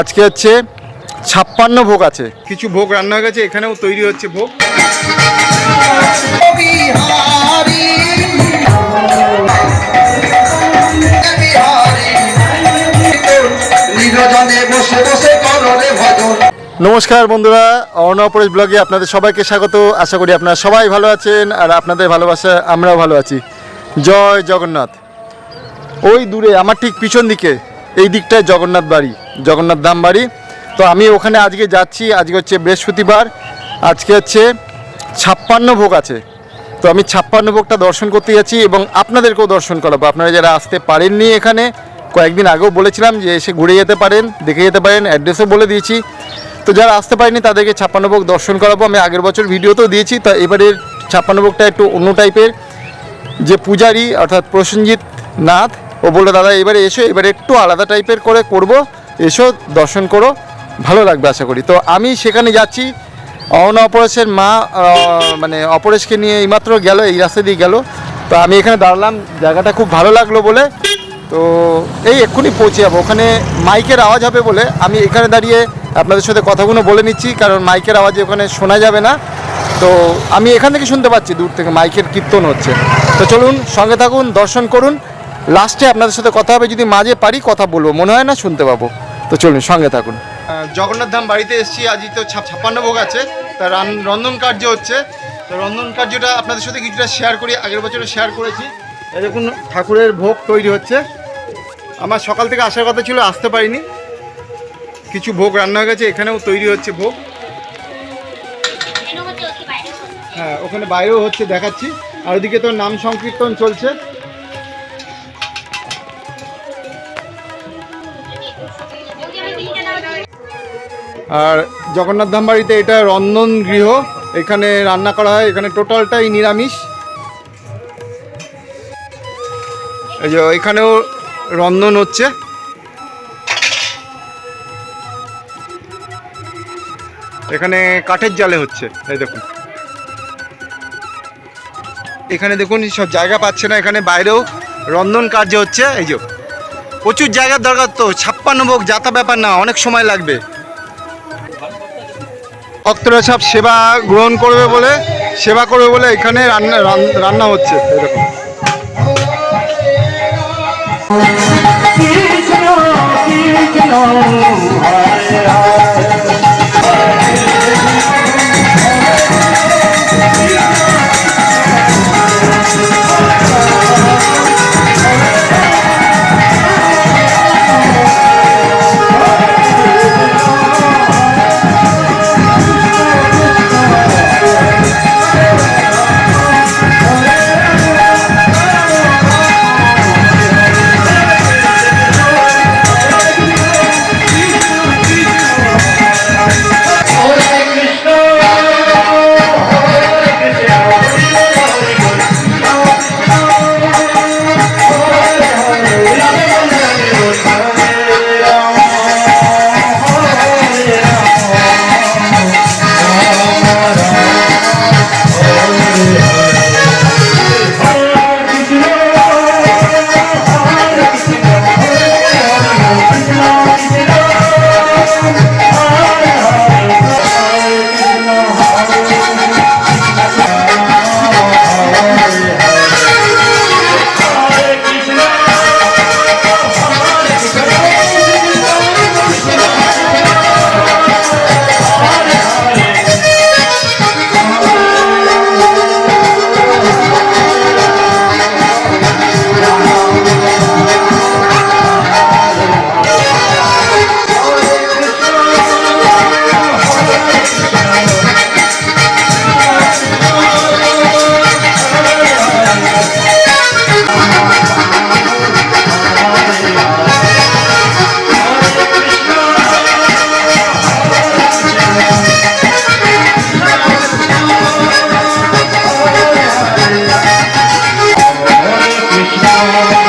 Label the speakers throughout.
Speaker 1: আজকে হচ্ছে ছাপ্পান্ন ভোগ আছে। কিছু ভোগ রান্না হয়ে গেছে এখানেও তৈরি হচ্ছে ভোগ। নমস্কার বন্ধুরা অর্ণপরেশ ব্লগে আপনাদের সবাইকে স্বাগত। আশা করি আপনারা সবাই ভালো আছেন আর আপনাদের ভালোবাসা আমরাও ভালো আছি। জয় জগন্নাথ। ওই দূরে আমার ঠিক পিছন দিকে এই দিকটায় জগন্নাথ বাড়ি, জগন্নাথ ধাম বাড়ি। তো আমি ওখানে আজকে যাচ্ছি, আজকে হচ্ছে বৃহস্পতিবার, আজকে হচ্ছে ছাপ্পান্ন ভোগ আছে। তো আমি ছাপ্পান্ন ভোগটা দর্শন করতে যাচ্ছি এবং আপনাদেরকেও দর্শন করাবো। আপনারা যারা আসতে পারেননি এখানে, কয়েকদিন আগেও বলেছিলাম যে এসে ঘুরে যেতে পারেন, দেখে যেতে পারেন, অ্যাড্রেসও বলে দিয়েছি। তো যারা আসতে পারেনি তাদেরকে ছাপ্পান্ন ভোগ দর্শন করাবো। আমি আগের বছর ভিডিওতেও দিয়েছি, তো এবারের ছাপ্পান্ন ভোগটা একটু অন্য টাইপের যে পূজারি অর্থাৎ প্রসেনজিৎ নাথ ও বলল, দাদা, এবারে এসো, এবারে একটু আলাদা টাইপের করে করব। এসো, দর্শন করো। ভালো লাগবে আশা করি। তো আমি সেখানে যাচ্ছি। অন অপরেশের মা মানে অপরেশকে নিয়ে এইমাত্র গেল, এই রাস্তা দিয়ে গেল। তো আমি এখানে দাঁড়ালাম, জায়গাটা খুব ভালো লাগল বলে। তো এই এক্ষুনি পৌঁছে যাব। ওখানে মাইকের আওয়াজ হবে বলে আমি এখানে দাঁড়িয়ে আপনাদের সাথে কথাগুলো বলে নিচ্ছি, কারণ মাইকের আওয়াজে ওখানে শোনা যাবে না। তো আমি এখান থেকে শুনতে পাচ্ছি, দূর থেকে মাইকের কীর্তন হচ্ছে। তো চলুন, সঙ্গে থাকুন, দর্শন করুন। লাস্টে আপনাদের সাথে কথা হবে, যদি মাঝে পারি কথা বলব। মনে হয় না শুনতে পাবো। তো চলুন, সঙ্গে থাকুন। জগন্নাথ ধাম বাড়িতে এসেছি, আজই তো ছাপ্পান্ন ভোগ আছে। তা রান- রন্ধন কার্য হচ্ছে। রন্ধন কার্যটা আপনাদের সাথে কিছুটা শেয়ার করি, আগের বছরে শেয়ার করেছি। দেখুন, ঠাকুরের ভোগ তৈরি হচ্ছে। আমার সকাল থেকে আসার কথা ছিল, আসতে পারিনি। কিছু ভোগ রান্না হয়ে গেছে, এখানেও তৈরি হচ্ছে ভোগ। হ্যাঁ ওখানে বাইরেও হচ্ছে, দেখাচ্ছি। আর ওদিকে তো নাম সংকীর্তন চলছে। আর জগন্নাথ ধাম বাড়িতে এটা রন্ধন গৃহ। এখানে রান্না করা হয়। এখানে টোটালটাই নিরামিষ। এই যে এখানেও রন্ধন হচ্ছে। এখানে কাঠের জালে হচ্ছে। এই দেখুন। এখানে দেখুন, সব জায়গা পাচ্ছে না। এখানে বাইরেও রন্ধন কার্য হচ্ছে। এই যে প্রচুর জায়গার দরকার তো। ছাপ্পান্ন ভোগ যাতা ব্যাপার না, অনেক সময় লাগবে। ভক্তরা সব সেবা গ্রহণ করবে বলে সেবা করবে বলে এখানে রান্না রান্না হচ্ছে এরকম। Thank you.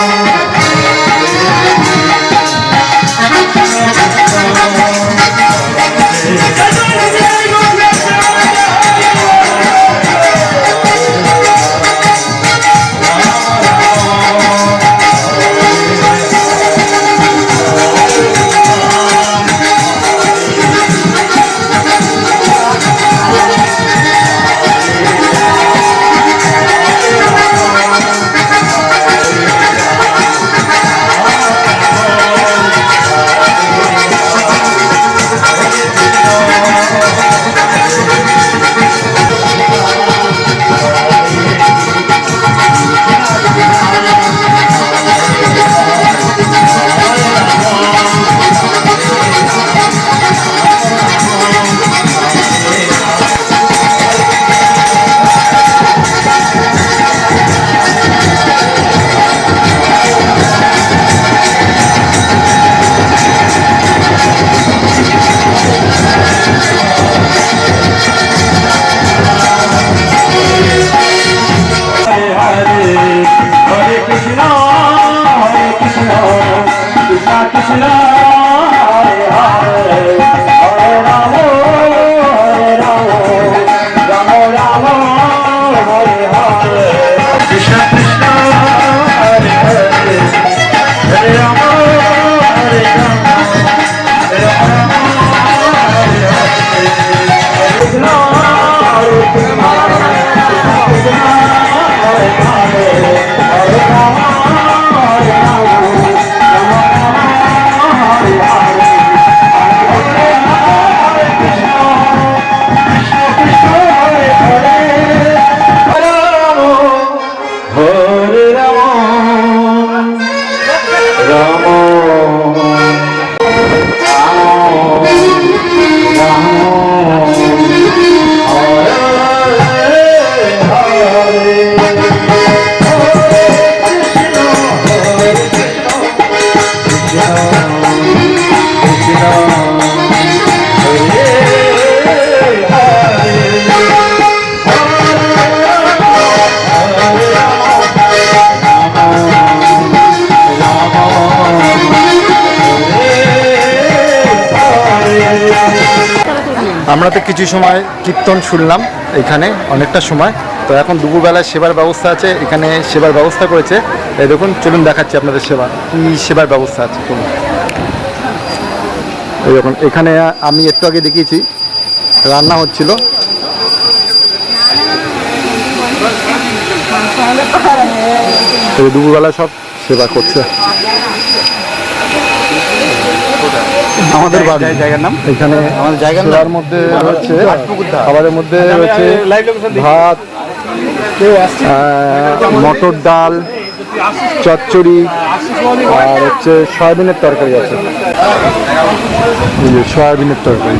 Speaker 1: আমরা তো কিছু সময় কীর্তন শুনলাম এখানে, অনেকটা সময়। তো এখন দুপুরবেলায় সেবার ব্যবস্থা আছে, এখানে সেবার ব্যবস্থা করেছে। এই দেখুন, চলুন দেখাচ্ছি আপনাদের সেবা। কী সেবার ব্যবস্থা আছে, চলুন। এই দেখুন, এখানে আমি একটু আগে দেখিয়েছি, রান্না হচ্ছিল। দুপুরবেলা সব সেবা করছে। আমাদের বাড়ি।
Speaker 2: জায়গার নাম?
Speaker 1: এখানে
Speaker 2: আমাদের জায়গার?
Speaker 1: মধ্যে হচ্ছে খাবারের মধ্যে
Speaker 2: দেখি।
Speaker 1: ভাত মটর ডাল চচ্চড়ি আর হচ্ছে সয়াবিনের তরকারি আছে। সয়াবিনের তরকারি।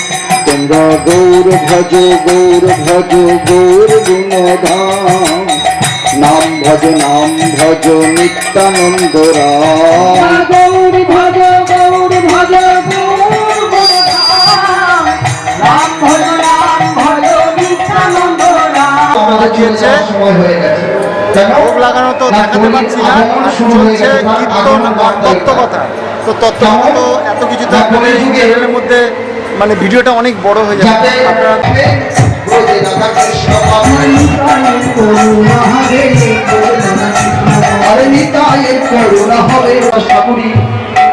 Speaker 3: তোমরা গৌর ভজ গৌর ভজ গৌর গুণধাম। নাম ভজ নাম ভজ নিত্যানন্দ রাম।
Speaker 1: চলছে
Speaker 3: সময় হয়ে গেছে।
Speaker 1: ভোগ লাগানো তো দেখাতে পারছি না। চলছে কীর্তন আর তত্ত্বকথা। তো তত্ত্বকথা এত কিছু তো মধ্যে মানে ভিডিওটা অনেক বড় হয়ে যাবে।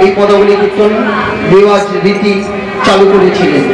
Speaker 3: এই পদগুলি কীর্তন রেওয়াজ রীতি চালু করেছিলেন।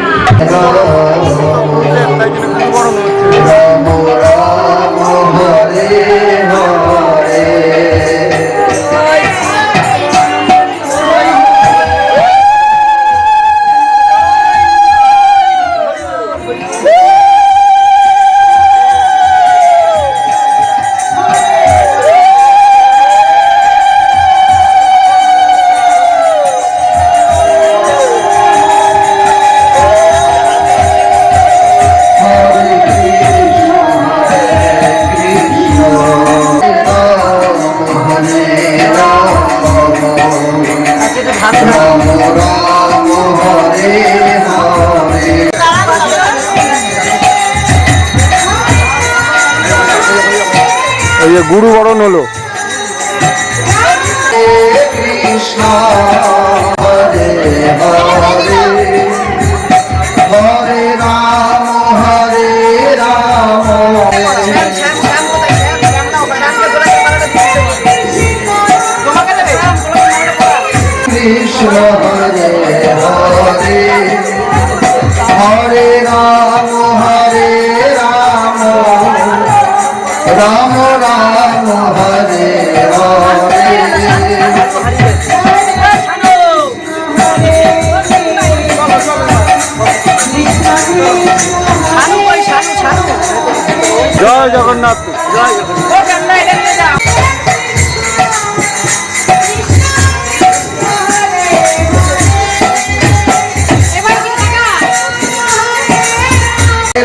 Speaker 1: জয় জগন্নাথ।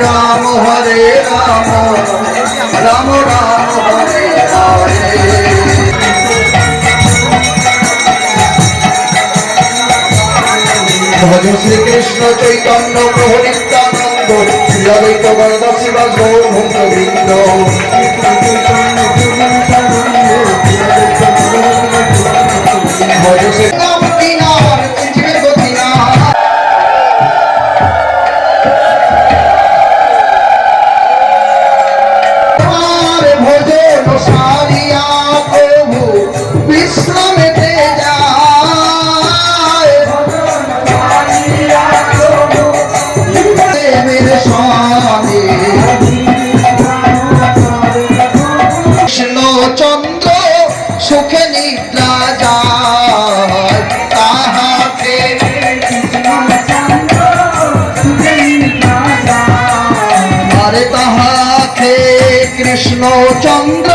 Speaker 3: রাম হরে রাম রাম রাম হরে হরে ভজ শ্রীকৃষ্ণ চৈতন্য শ্রীঅদ্বৈত বরদ শিবা গৌর ভক্ত কৃষ্ণচন্দ্র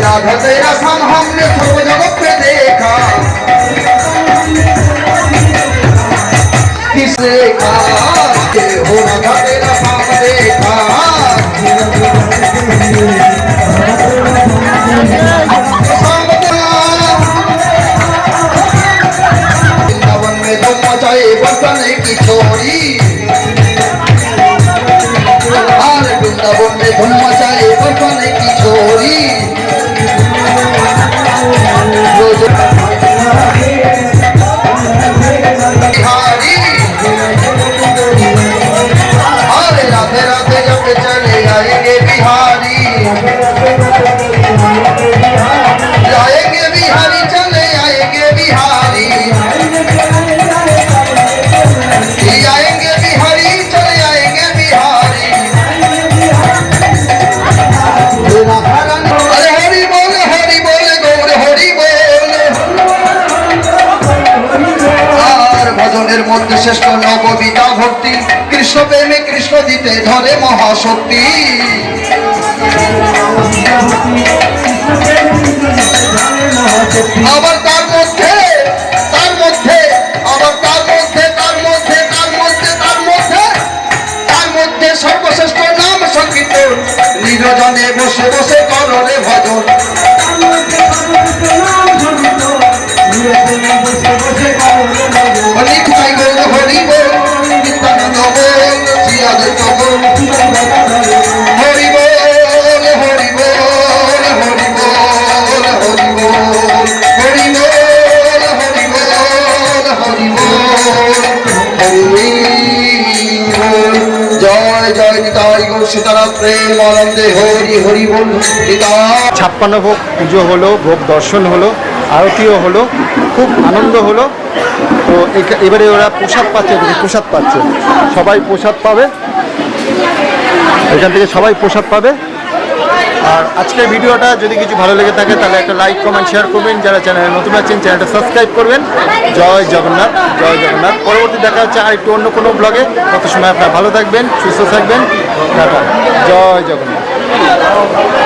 Speaker 3: राधा तेरा सन हमने বন্ধে ধন্যবাদ ধরে মহাশক্তি। আবার তার মধ্যে তার মধ্যে, আবার তার মধ্যে তার মধ্যে তার মধ্যে তার মধ্যে তার মধ্যে সর্বশ্রেষ্ঠ নাম সংকীর্তন। নিরজনে বসে বসে করলে ভজন।
Speaker 1: ছাপ্পান্ন ভোগ পুজো হলো, ভোগ দর্শন হলো, আরতিও হলো, খুব আনন্দ হলো। তো এবারে ওরা প্রসাদ পাচ্ছে প্রসাদ পাচ্ছে। সবাই প্রসাদ পাবে। এখান থেকে সবাই প্রসাদ পাবে। আর আজকের ভিডিওটা যদি কিছু ভালো লেগে থাকে, তাহলে একটা লাইক কমেন্ট শেয়ার করবেন। যারা চ্যানেলে নতুন আছেন চ্যানেলটা সাবস্ক্রাইব করবেন। জয় জগন্নাথ জয় জগন্নাথ। পরবর্তী দেখা হচ্ছে আর একটু অন্য কোনো ব্লগে তত সময় আপনারা ভালো থাকবেন, সুস্থ থাকবেন। টাটা। জয় জগন্নাথ